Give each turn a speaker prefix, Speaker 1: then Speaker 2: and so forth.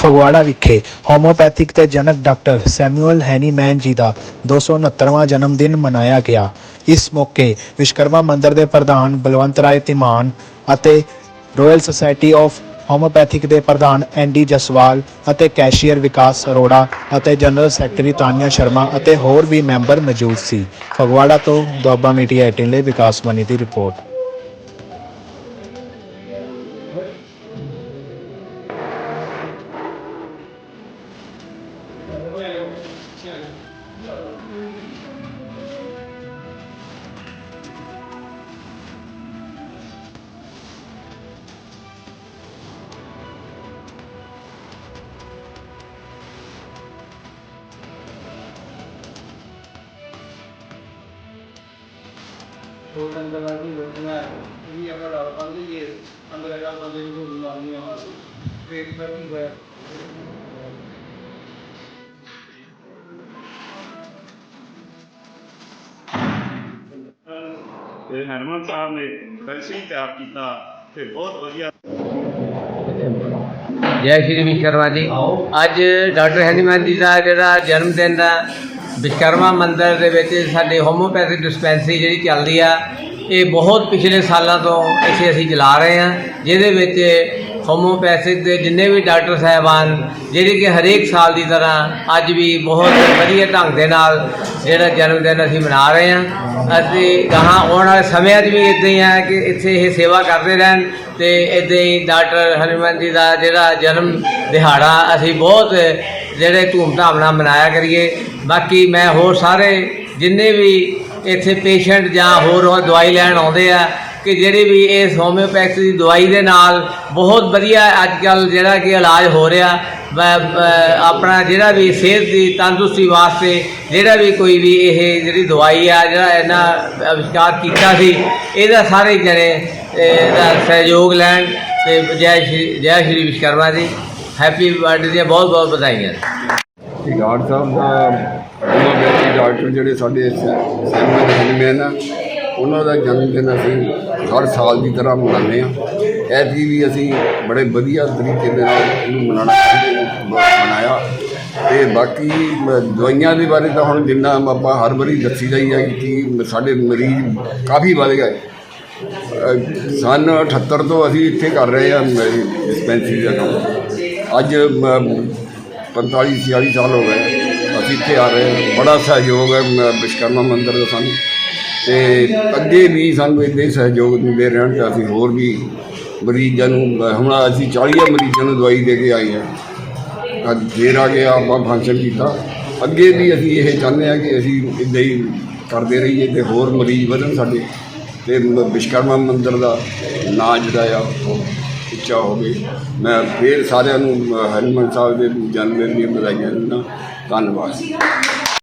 Speaker 1: ਫਗਵਾੜਾ ਵਿਖੇ ਹੋਮੋਪੈਥਿਕ ਤੇ ਜਨਕ doctor Samuel Hahnemann ਜੀ ਦਾ 269ਵਾਂ ਜਨਮ ਦਿਨ ਮਨਾਇਆ ਗਿਆ। ਇਸ ਮੌਕੇ ਵਿਸ਼ਵਕਰਮਾ ਮੰਦਿਰ ਦੇ ਪ੍ਰਧਾਨ ਬਲਵੰਤ ਰਾਏ ਤਿਮਾਨ ਅਤੇ ਰਾਇਲ ਸੁਸਾਇਟੀ ਆਫ ਹੋਮੋਪੈਥਿਕ ਦੇ ਪ੍ਰਧਾਨ ਐਨਡੀ ਜਸਵਾਲ ਅਤੇ ਕੈਸ਼ੀਅਰ ਵਿਕਾਸ ਅਰੋੜਾ ਅਤੇ ਜਨਰਲ ਸੈਕਟਰੀ ਤਾਨੀਆ ਸ਼ਰਮਾ ਅਤੇ ਹੋਰ ਵੀ ਮੈਂਬਰ ਮੌਜੂਦ ਸੀ। ਫਗਵਾੜਾ ਤੋਂ ਦੁਆਬਾ ਮੀਡੀਆ 18 ਲਈ ਵਿਕਾਸ ਮਨੀ ਦੀ ਰਿਪੋਰਟ।
Speaker 2: ਦੋ ਦਿਨ ਦਾ ਵੀ ਰੋਟੀਆਂ ਵੀ ਆਪਣਾ ਡਾਲ ਪਾਉਂਦੇ ਜੀ ਅੰਦਰ ਹੈਗਾ ਬੰਦੇ ਨੂੰ ਕੋਈ ਲਾਉਣੀਆਂ ਫੇਰ
Speaker 3: ਹਰਮਨ ਸਾਹਿਬ ਨੇ ਫੈਸੀ ਤਿਆਰ ਕੀਤਾ ਤੇ ਬਹੁਤ ਵਧੀਆ
Speaker 4: ਜੈ ਸ਼੍ਰੀ ਵਿਸ਼ਕਰਮਾ ਜੀ। ਅੱਜ ਡਾਕਟਰ ਹੈਨੀਮੈਨ ਜੀ ਦਾ ਜਿਹੜਾ ਜਨਮ ਦਿਨ ਦਾ ਵਿਸ਼ਵਕਰਮਾ ਮੰਦਿਰ ਦੇ ਵਿੱਚ ਸਾਡੇ ਹੋਮੋਪੈਥਿਕ ਡਿਸਪੈਂਸਰੀ ਜਿਹੜੀ ਚੱਲਦੀ ਆ, ਇਹ ਬਹੁਤ ਪਿਛਲੇ ਸਾਲਾਂ ਤੋਂ ਇੱਥੇ ਅਸੀਂ ਚਲਾ ਰਹੇ ਹਾਂ, ਜਿਹਦੇ ਵਿੱਚ ਹੋਮੋਪੈਥਿਕ ਦੇ ਜਿੰਨੇ ਵੀ ਡਾਕਟਰ ਸਾਹਿਬਾਨ, ਜਿਹੜੇ ਕਿ ਹਰੇਕ ਸਾਲ ਦੀ ਤਰ੍ਹਾਂ ਅੱਜ ਵੀ ਬਹੁਤ ਵਧੀਆ ਢੰਗ ਦੇ ਨਾਲ ਜਿਹੜਾ ਜਨਮ ਦਿਨ ਅਸੀਂ ਮਨਾ ਰਹੇ ਹਾਂ। ਅਸੀਂ ਗਾਹਾਂ ਆਉਣ ਵਾਲੇ ਸਮਿਆਂ 'ਚ ਵੀ ਇਦਾਂ ਹੀ ਹੈ ਕਿ ਇੱਥੇ ਇਹ ਸੇਵਾ ਕਰਦੇ ਰਹਿਣ ਤੇ ਇਦਾਂ ਹੀ ਡਾਕਟਰ ਹਨੂੰਮਾਨ ਜੀ ਦਾ ਜਿਹੜਾ ਜਨਮ ਦਿਹਾੜਾ ਅਸੀਂ ਬਹੁਤ ਜਿਹੜੇ ਧੂਮਧਾਮ ਨਾਲ ਮਨਾਇਆ ਕਰੀਏ। ਬਾਕੀ ਮੈਂ ਹੋਰ ਸਾਰੇ ਜਿੰਨੇ ਵੀ ਇੱਥੇ ਪੇਸ਼ੈਂਟ ਜਾਂ ਹੋਰ ਉਹ ਦਵਾਈ ਲੈਣ ਆਉਂਦੇ ਆ ਕਿ ਜਿਹੜੀ ਵੀ ਇਸ ਹੋਮਿਓਪੈਥੀ ਦੀ ਦਵਾਈ ਦੇ ਨਾਲ ਬਹੁਤ ਵਧੀਆ ਅੱਜ ਕੱਲ ਜਿਹੜਾ ਕਿ ਇਲਾਜ ਹੋ ਰਿਹਾ। ਆਪਣਾ ਜਿਹੜਾ ਵੀ ਸਿਹਤ ਦੀ ਤੰਦਰੁਸਤੀ ਵਾਸਤੇ ਜਿਹੜਾ ਵੀ ਕੋਈ ਵੀ ਇਹ ਜਿਹੜੀ ਦਵਾਈ ਆ, ਜਿਹੜਾ ਇਹਨਾਂ ਅਵਿਸ਼ਕਾਰ ਕੀਤਾ ਸੀ, ਇਹਦਾ ਸਾਰੇ ਜਣੇ ਇਹਦਾ ਸਹਿਯੋਗ ਲੈਣ ਤੇ ਜੈ ਸ਼੍ਰੀ ਜੈ ਸ਼੍ਰੀ ਵਿਸ਼ਵਕਰਮਾ ਜੀ। ਹੈਪੀ ਬਰਥਡੇ ਦੀਆਂ ਬਹੁਤ ਬਹੁਤ ਵਧਾਈਆਂ।
Speaker 5: ਕਿ ਗਾਰਡ ਸਾਹਿਬ ਦਾ ਹੋਮੋਪੈਥੀ ਡਾਕਟਰ ਜਿਹੜੇ ਸਾਡੇ ਸੈਮਨ ਹੈਨਮੈਨ ਆ ਉਹਨਾਂ ਦਾ ਜਨਮ ਦਿਨ ਅਸੀਂ ਹਰ ਸਾਲ ਦੀ ਤਰ੍ਹਾਂ ਮਨਾਉਂਦੇ ਆ ਐਤਕੀ ਵੀ ਅਸੀਂ ਬੜੇ ਵਧੀਆ ਤਰੀਕੇ ਦੇ ਨਾਲ ਇਹਨੂੰ ਮਨਾਉਣਾ ਮਨਾਇਆ। ਤੇ ਬਾਕੀ ਦਵਾਈਆਂ ਦੇ ਬਾਰੇ ਤਾਂ ਹੁਣ ਜਿੰਨਾ ਆਪਾਂ ਹਰ ਵਾਰੀ ਦੱਸੀ ਜਾਈ ਹੈ ਕਿ ਸਾਡੇ ਮਰੀਜ਼ ਕਾਫੀ ਵੱਧ ਗਏ। ਅਹ, ਸਨ 78 ਤੋਂ ਅਸੀਂ ਇੱਥੇ ਕਰ ਰਹੇ ਹਾਂ ਡਿਸਪੈਂਸਰੀ ਦਾ ਕੰਮ। ਅੱਜ 45 46 ਸਾਲ ਹੋ ਗਏ। ਅਸੀਂ ਇੱਥੇ ਆ ਰਹੇ ਹਾਂ। ਬੜਾ ਸਹਿਯੋਗ ਹੈ ਮ- ਵਿਸ਼ਵਕਰਮਾ ਮੰਦਿਰ ਦਾ ਸਾਨੂੰ। ਤੇ ਅੱਗੇ ਵੀ ਸਾਨੂੰ ਇੱਦਾਂ ਹੀ ਸਹਿਯੋਗ ਦਿੰਦੇ ਰਹਿਣ ਤੇ ਅਸੀਂ ਹੋਰ ਵੀ ਮਰੀਜ਼ਾਂ ਨੂੰ ਹੁਣ ਅਸੀਂ 40 ਮਰੀਜ਼ਾਂ ਨੂੰ ਦਵਾਈ ਦੇ ਕੇ ਆਏ ਹਾਂ। ਅੱਜ ਫੇਰ ਆ ਕੇ ਆਪਾਂ ਫੰਕਸ਼ਨ ਕੀਤਾ। ਅੱਗੇ ਵੀ ਅਸੀਂ ਇਹ ਚਾਹੁੰਦੇ ਹਾਂ ਕਿ ਅਸੀਂ ਇੱਦਾਂ ਹੀ ਕਰਦੇ ਰਹੀਏ ਤੇ ਹੋਰ ਮਰੀਜ਼ ਵਧਣ ਸਾਡੇ। ਤੇ ਮ- ਵਿਸ਼ਵਕਰਮਾ ਮੰਦਿਰ ਦਾ ਨਾਂ ਜਿਹੜਾ ਆ ਉਹ ਉੱਚਾ ਹੋਵੇ। ਮੈਂ ਫੇਰ ਸਾਰਿਆਂ ਨੂੰ ਅ, ਸਾਹਿਬ ਦੇ ਜਨਮ ਦਿਨ ਦੀਆਂ ਵਧਾਈਆਂ ਦਿੰਦਾ। ਧੰਨਵਾਦ।